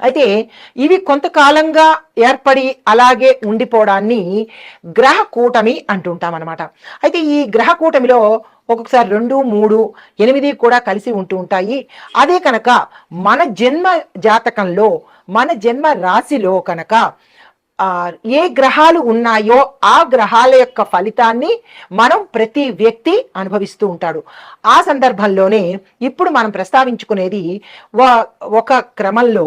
అయితే ఇవి కొంతకాలంగా ఏర్పడి అలాగే ఉండిపోవడాన్ని గ్రహ కూటమి అంటుంటాం అనమాట అయితే ఈ గ్రహ కూటమిలో ఒక్కొక్కసారి రెండు మూడు ఎనిమిది కూడా కలిసి ఉంటూ ఉంటాయి. అదే కనుక మన జన్మ జాతకంలో మన జన్మ రాశిలో కనుక ఏ గ్రహాలు ఉన్నాయో ఆ గ్రహాల యొక్క ఫలితాన్ని మనం ప్రతి వ్యక్తి అనుభవిస్తూ ఉంటాడు. ఆ సందర్భంలోనే ఇప్పుడు మనం ప్రస్తావించుకునేది ఒక క్రమంలో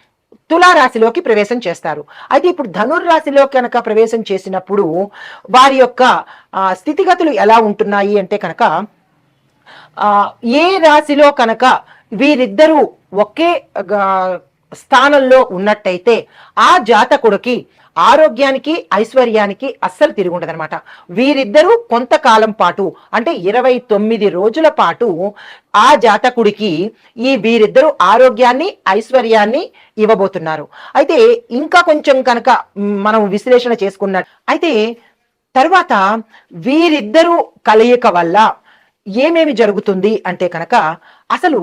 తులారాశిలోకి ప్రవేశం చేస్తారు. అయితే ఇప్పుడు ధనుర్రాశిలో కనుక ప్రవేశం చేసినప్పుడు వారి యొక్క స్థితిగతులు ఎలా ఉంటున్నాయి అంటే కనుక ఏ రాశిలో కనుక వీరిద్దరూ ఒకే స్థానంలో ఉన్నట్టయితే ఆ జాతకుడికి ఆరోగ్యానికి ఐశ్వర్యానికి అస్సలు తిరుగుండదనమాట వీరిద్దరూ కొంతకాలం పాటు అంటే ఇరవై తొమ్మిది రోజుల పాటు ఆ జాతకుడికి ఈ వీరిద్దరూ ఆరోగ్యాన్ని ఐశ్వర్యాన్ని ఇవ్వబోతున్నారు. అయితే ఇంకా కొంచెం కనుక మనం విశ్లేషణ చేసుకున్నట్టు అయితే తర్వాత వీరిద్దరూ కలయిక వల్ల ఏమేమి జరుగుతుంది అంటే కనుక అసలు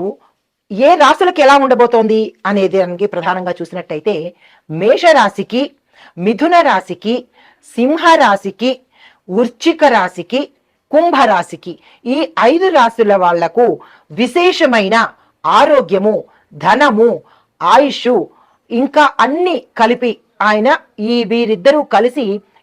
ఏ రాశులకు ఎలా ఉండబోతోంది అనేది ప్రధానంగా చూసినట్టయితే మేషరాశికి మిథున రాశికి సింహ రాశికి వృశ్చిక రాశికి కుంభరాశికి ఈ ఐదు రాశుల వాళ్ళకు విశేషమైన ఆరోగ్యము ధనము ఆయుష్ ఇంకా అన్ని కలిపి ఆయన ఈ వీరిద్దరూ కలిసి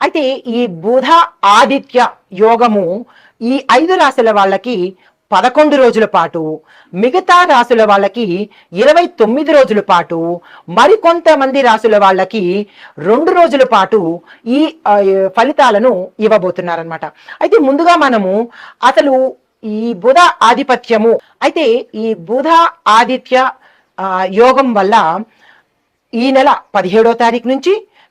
అయితే ఈ బుధ ఆదిత్య యోగము ఈ ఐదు రాశుల వాళ్ళకి పదకొండు రోజుల పాటు మిగతా రాసుల వాళ్ళకి ఇరవై తొమ్మిది రోజుల పాటు మరికొంతమంది రాసుల వాళ్ళకి రెండు రోజుల పాటు ఈ ఫలితాలను ఇవ్వబోతున్నారనమాట అయితే ముందుగా మనము అసలు ఈ బుధ ఆధిపత్యము అయితే ఈ బుధ ఆదిత్య యోగం వల్ల ఈ నెల పదిహేడో తారీఖు నుంచి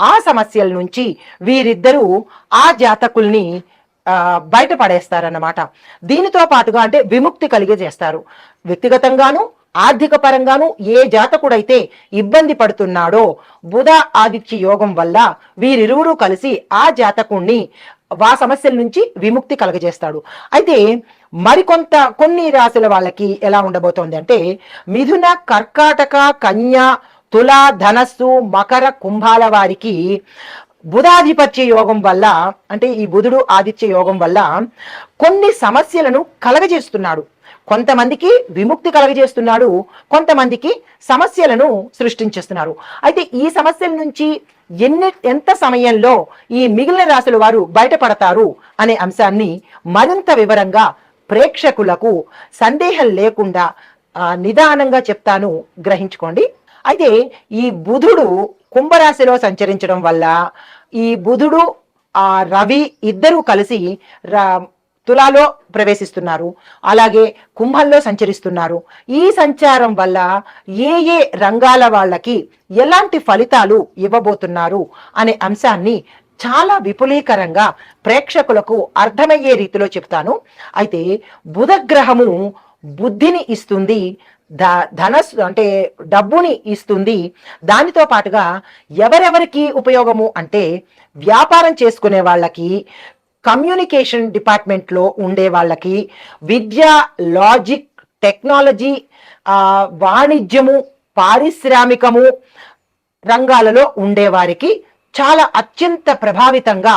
ఆ సమస్యల నుంచి వీరిద్దరూ ఆ జాతకుల్ని బయటపడేస్తారన్నమాట. దీనితో పాటుగా అంటే విముక్తి కలిగే చేస్తారు వ్యక్తిగతంగాను ఆర్థిక పరంగాను ఏ జాతకుడైతే ఇబ్బంది పడుతున్నాడో బుధ ఆదిత్య యోగం వల్ల వీరిరువురు కలిసి ఆ జాతకుణ్ణి ఆ సమస్యల నుంచి విముక్తి కలగజేస్తాడు. అయితే మరికొంత కొన్ని రాశుల వాళ్ళకి ఎలా ఉండబోతోంది అంటే మిథున కర్కాటక కన్య తుల ధనస్సు మకర కుంభాల వారికి బుధాధిపత్య యోగం వల్ల అంటే ఈ బుధుడు ఆదిత్య యోగం వల్ల కొన్ని సమస్యలను కలగజేస్తున్నాడు. కొంతమందికి విముక్తి కలగజేస్తున్నాడు కొంతమందికి సమస్యలను సృష్టించేస్తున్నారు. అయితే ఈ సమస్యల నుంచి ఎన్ని ఎంత సమయంలో ఈ మిగిలిన రాశుల వారు బయటపడతారు అనే అంశాన్ని మరింత వివరంగా ప్రేక్షకులకు సందేహం లేకుండా నిదానంగా చెప్తాను. గ్రహించుకోండి. అయితే ఈ బుధుడు కుంభరాశిలో సంచరించడం వల్ల ఈ బుధుడు ఆ రవి ఇద్దరూ కలిసి తులాలో ప్రవేశిస్తున్నారు. అలాగే కుంభంలో సంచరిస్తున్నారు. ఈ సంచారం వల్ల ఏ ఏ రంగాల వాళ్ళకి ఎలాంటి ఫలితాలు ఇవ్వబోతున్నారు అనే అంశాన్ని చాలా విపులీకరంగా ప్రేక్షకులకు అర్థమయ్యే రీతిలో చెప్తాను. అయితే బుధగ్రహము బుద్ధిని ఇస్తుంది ధ ధనస్సు అంటే డబ్బుని ఇస్తుంది. దానితో పాటుగా ఎవరెవరికి ఉపయోగము అంటే వ్యాపారం చేసుకునే వాళ్ళకి కమ్యూనికేషన్ డిపార్ట్మెంట్లో ఉండే వాళ్ళకి విద్య లాజిక్ టెక్నాలజీ వాణిజ్యము పారిశ్రామికము రంగాలలో ఉండేవారికి చాలా అత్యంత ప్రభావితంగా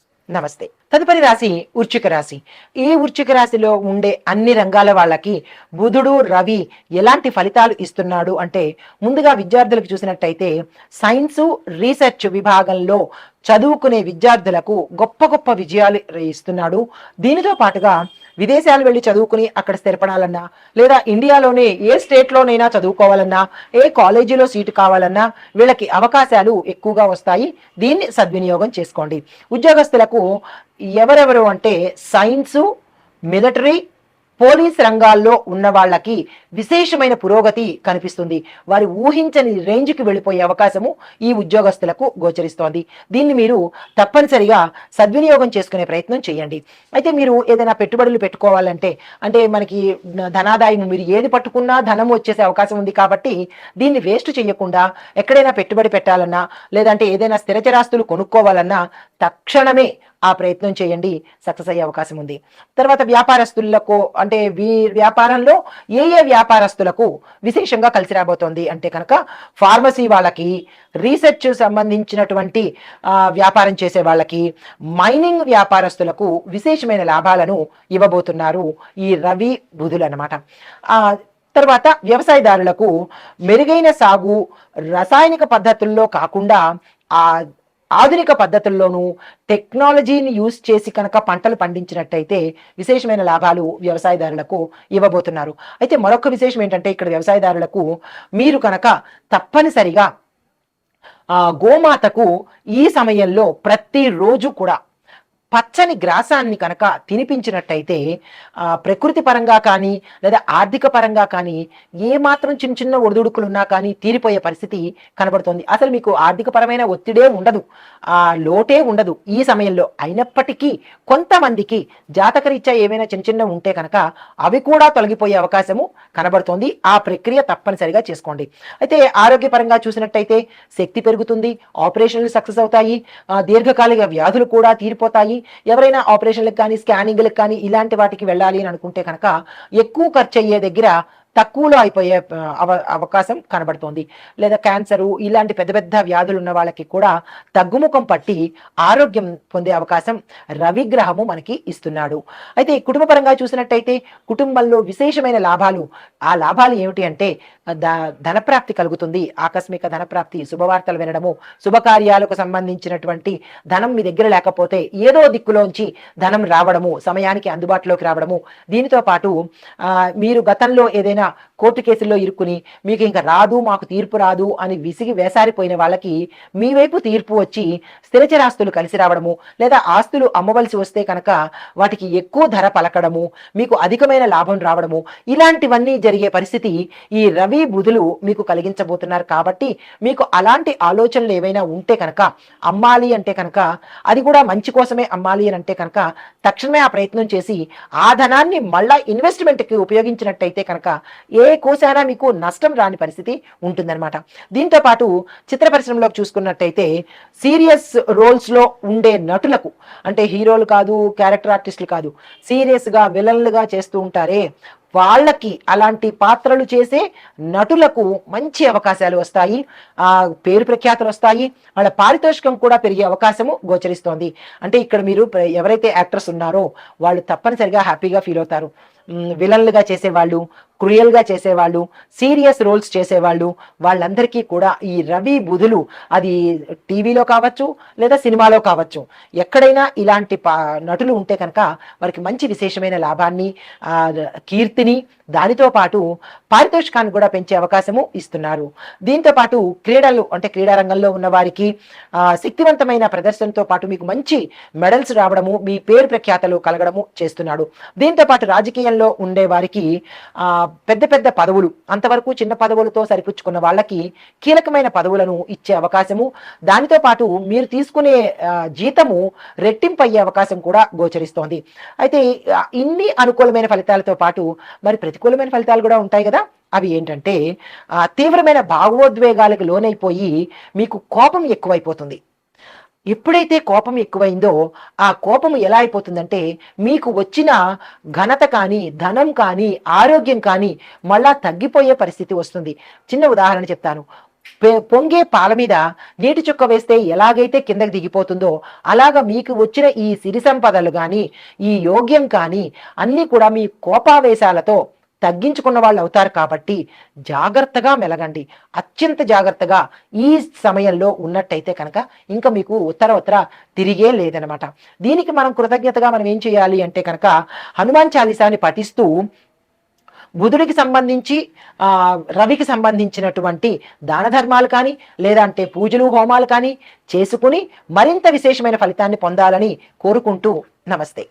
నమస్తే. తదుపరి రాశి ఉర్చిక రాశి. ఈ ఉర్చిక రాశిలో ఉండే అన్ని రంగాల వాళ్ళకి బుధుడు రవి ఎలాంటి ఫలితాలు ఇస్తున్నాడు అంటే ముందుగా విద్యార్థులకు చూసినట్టయితే సైన్సు రీసెర్చ్ విభాగంలో చదువుకునే విద్యార్థులకు గొప్ప గొప్ప విజయాలు ఇస్తున్నాడు. దీనితో పాటుగా విదేశాలు వెళ్ళి చదువుకుని అక్కడ స్థిరపడాలన్నా లేదా ఇండియాలోనే ఏ స్టేట్లోనైనా చదువుకోవాలన్నా ఏ కాలేజీలో సీటు కావాలన్నా వీళ్ళకి అవకాశాలు ఎక్కువగా వస్తాయి. దీన్ని సద్వినియోగం చేసుకోండి. ఉద్యోగస్తులకు ఎవరెవరు అంటే సైన్సు మిలిటరీ పోలీస్ రంగాల్లో ఉన్న వాళ్ళకి విశేషమైన పురోగతి కనిపిస్తుంది. వారి ఊహించని రేంజ్కి వెళ్ళిపోయే అవకాశము ఈ ఉద్యోగస్తులకు గోచరిస్తోంది. దీన్ని మీరు తప్పనిసరిగా సద్వినియోగం చేసుకునే ప్రయత్నం చేయండి. అయితే మీరు ఏదైనా పెట్టుబడులు పెట్టుకోవాలంటే అంటే మనకి ధనాదాయం మీరు ఏది పట్టుకున్నా ధనం వచ్చేసే అవకాశం ఉంది కాబట్టి దీన్ని వేస్ట్ చేయకుండా ఎక్కడైనా పెట్టుబడి పెట్టాలన్నా లేదంటే ఏదైనా స్థిరచరాస్తులు కొనుక్కోవాలన్నా తక్షణమే ఆ ప్రయత్నం చేయండి. సక్సెస్ అయ్యే అవకాశం ఉంది. తర్వాత వ్యాపారస్తులకు అంటే వీ వ్యాపారంలో ఏ ఏ వ్యాపారస్తులకు విశేషంగా కలిసి రాబోతోంది అంటే కనుక ఫార్మసీ వాళ్ళకి రీసెర్చ్ సంబంధించినటువంటి వ్యాపారం చేసే వాళ్ళకి మైనింగ్ వ్యాపారస్తులకు విశేషమైన లాభాలను ఇవ్వబోతున్నారు ఈ రవి బుధులు అనమాట తర్వాత వ్యవసాయదారులకు మెరుగైన సాగు రసాయనిక పద్ధతుల్లో కాకుండా ఆ ఆధునిక పద్ధతుల్లోనూ టెక్నాలజీని యూజ్ చేసి కనుక పంటలు పండించినట్టయితే విశేషమైన లాభాలు వ్యవసాయదారులకు ఇవ్వబోతున్నారు. అయితే మరొక విశేషం ఏంటంటే ఇక్కడ వ్యవసాయదారులకు మీరు కనుక తప్పనిసరిగా గోమాతకు ఈ సమయంలో ప్రతిరోజు కూడా పచ్చని గ్రాసాన్ని కనుక తినిపించినట్టయితే ప్రకృతి పరంగా కానీ లేదా ఆర్థిక పరంగా కానీ ఏ మాత్రం చిన్న చిన్న ఒడిదుడుకులు ఉన్నా కానీ తీరిపోయే పరిస్థితి కనబడుతుంది. అసలు మీకు ఆర్థికపరమైన ఒత్తిడే ఉండదు. ఆ లోటే ఉండదు ఈ సమయంలో. అయినప్పటికీ కొంతమందికి జాతకరీత్యా ఏమైనా చిన్న చిన్న ఉంటే కనుక అవి కూడా తొలగిపోయే అవకాశము కనబడుతోంది. ఆ ప్రక్రియ తప్పనిసరిగా చేసుకోండి. అయితే ఆరోగ్యపరంగా చూసినట్టయితే శక్తి పెరుగుతుంది ఆపరేషన్లు సక్సెస్ అవుతాయి దీర్ఘకాలిక వ్యాధులు కూడా తీరిపోతాయి ఎవరైనా ఆపరేషన్లకు కానీ స్కానింగ్లకు కానీ ఇలాంటి వాటికి వెళ్ళాలి అని అనుకుంటే కనుక ఎక్కువ ఖర్చు అయ్యే దగ్గర తక్కువలో అయిపోయే అవ అవకాశం కనబడుతోంది. లేదా క్యాన్సరు ఇలాంటి పెద్ద పెద్ద వ్యాధులు ఉన్న వాళ్ళకి కూడా తగ్గుముఖం పట్టి ఆరోగ్యం పొందే అవకాశం రవిగ్రహము మనకి ఇస్తున్నాడు. అయితే కుటుంబపరంగా చూసినట్టయితే కుటుంబంలో విశేషమైన లాభాలు ఆ లాభాలు ఏమిటి అంటే ద ధనప్రాప్తి కలుగుతుంది. ఆకస్మిక ధనప్రాప్తి శుభవార్తలు వినడము శుభకార్యాలకు సంబంధించినటువంటి ధనం మీ దగ్గర లేకపోతే ఏదో దిక్కులోంచి ధనం రావడము సమయానికి అందుబాటులోకి రావడము దీనితో పాటు మీరు గతంలో ఏదైనా కోర్టు కేసుల్లో ఇరుక్కుని మీకు ఇంకా రాదు మాకు తీర్పు రాదు అని విసిగి వేసారిపోయిన వాళ్ళకి మీ వైపు తీర్పు వచ్చి స్థిరచరాస్తులు కలిసి రావడము లేదా ఆస్తులు అమ్మవలసి వస్తే కనుక వాటికి ఎక్కువ ధర పలకడము మీకు అధికమైన లాభం రావడము ఇలాంటివన్నీ జరిగే పరిస్థితి ఈ రవి బుధులు మీకు కలిగించబోతున్నారు కాబట్టి మీకు అలాంటి ఆలోచనలు ఏవైనా ఉంటే కనుక అమ్మాలి అంటే కనుక అది కూడా మంచి కోసమే అమ్మాలి అని అంటే కనుక తక్షణమే ఆ ప్రయత్నం చేసి ఆ ధనాన్ని మళ్ళా ఇన్వెస్ట్మెంట్కి ఉపయోగించినట్టయితే కనుక ఏ కోసైనా మీకు నష్టం రాని పరిస్థితి ఉంటుందన్నమాట. దీంతో పాటు చిత్ర పరిశ్రమలోకి చూసుకున్నట్టయితే సీరియస్ రోల్స్లో ఉండే నటులకు అంటే హీరోలు కాదు క్యారెక్టర్ ఆర్టిస్టులు కాదు సీరియస్గా విలన్లుగా చేస్తూ ఉంటారే వాళ్ళకి అలాంటి పాత్రలు చేసే నటులకు మంచి అవకాశాలు వస్తాయి ఆ పేరు ప్రఖ్యాతులు వస్తాయి వాళ్ళ పారితోషికం కూడా పెరిగే అవకాశము గోచరిస్తోంది. అంటే ఇక్కడ మీరు ఎవరైతే యాక్టర్స్ ఉన్నారో వాళ్ళు తప్పనిసరిగా హ్యాపీగా ఫీల్ అవుతారు. విలన్లుగా విలన్లుగా చేసేవాళ్ళు క్రూయల్గా చేసేవాళ్ళు సీరియస్ రోల్స్ చేసేవాళ్ళు వాళ్ళందరికీ కూడా ఈ రవి బుధులు అది టీవీలో కావచ్చు లేదా సినిమాలో కావచ్చు. ఎక్కడైనా ఇలాంటి పా నటులు ఉంటే కనుక వారికి మంచి విశేషమైన లాభాన్ని కీర్తిని దానితో పాటు పారితోషికాన్ని కూడా పెంచే అవకాశము ఇస్తున్నారు. దీంతో పాటు క్రీడలు అంటే క్రీడారంగంలో ఉన్న వారికి శక్తివంతమైన ప్రదర్శనతో పాటు మీకు మంచి మెడల్స్ రావడము మీ పేరు ప్రఖ్యాతలు కలగడము చేస్తున్నాడు దీంతో పాటు రాజకీయంలో ఉండే వారికి పెద్ద పెద్ద పదవులు అంతవరకు చిన్న పదవులతో సరిపుచ్చుకున్న వాళ్ళకి కీలకమైన పదవులను ఇచ్చే అవకాశము. దానితో పాటు మీరు తీసుకునే జీతము రెట్టింపు అయ్యే అవకాశం కూడా గోచరిస్తోంది. అయితే ఇన్ని అనుకూలమైన ఫలితాలతో పాటు మరి ప్రతికూలమైన ఫలితాలు కూడా ఉంటాయి కదా. అవి ఏంటంటే తీవ్రమైన భావోద్వేగాలకు లోనైపోయి మీకు కోపం ఎక్కువైపోతుంది. ఎప్పుడైతే కోపం ఎక్కువైందో ఆ కోపం ఎలా అయిపోతుందంటే మీకు వచ్చిన ఘనత కానీ ధనం కానీ ఆరోగ్యం కానీ మళ్ళా తగ్గిపోయే పరిస్థితి వస్తుంది. చిన్న ఉదాహరణ చెప్తాను. పె- పొంగే పాల మీద నీటి చుక్క వేస్తే ఎలాగైతే కిందకి దిగిపోతుందో అలాగ మీకు వచ్చిన ఈ సిరి సంపదలు కానీ ఈ యోగ్యం కానీ అన్నీ కూడా మీ కోపావేశాలతో తగ్గించుకున్న వాళ్ళు అవుతారు కాబట్టి జాగ్రత్తగా మెలగండి. అత్యంత జాగ్రత్తగా ఈ సమయంలో ఉన్నట్టయితే కనుక ఇంకా మీకు ఉత్తర ఉత్తర తిరిగే లేదనమాట దీనికి మనం కృతజ్ఞతగా మనం ఏం చేయాలి అంటే కనుక హనుమాన్ చాలీసాని పఠిస్తూ బుధుడికి సంబంధించి రవికి సంబంధించినటువంటి దాన ధర్మాలు కానీ లేదా అంటే పూజలు హోమాలు కానీ చేసుకుని మరింత విశేషమైన ఫలితాన్ని పొందాలని కోరుకుంటూ నమస్తే.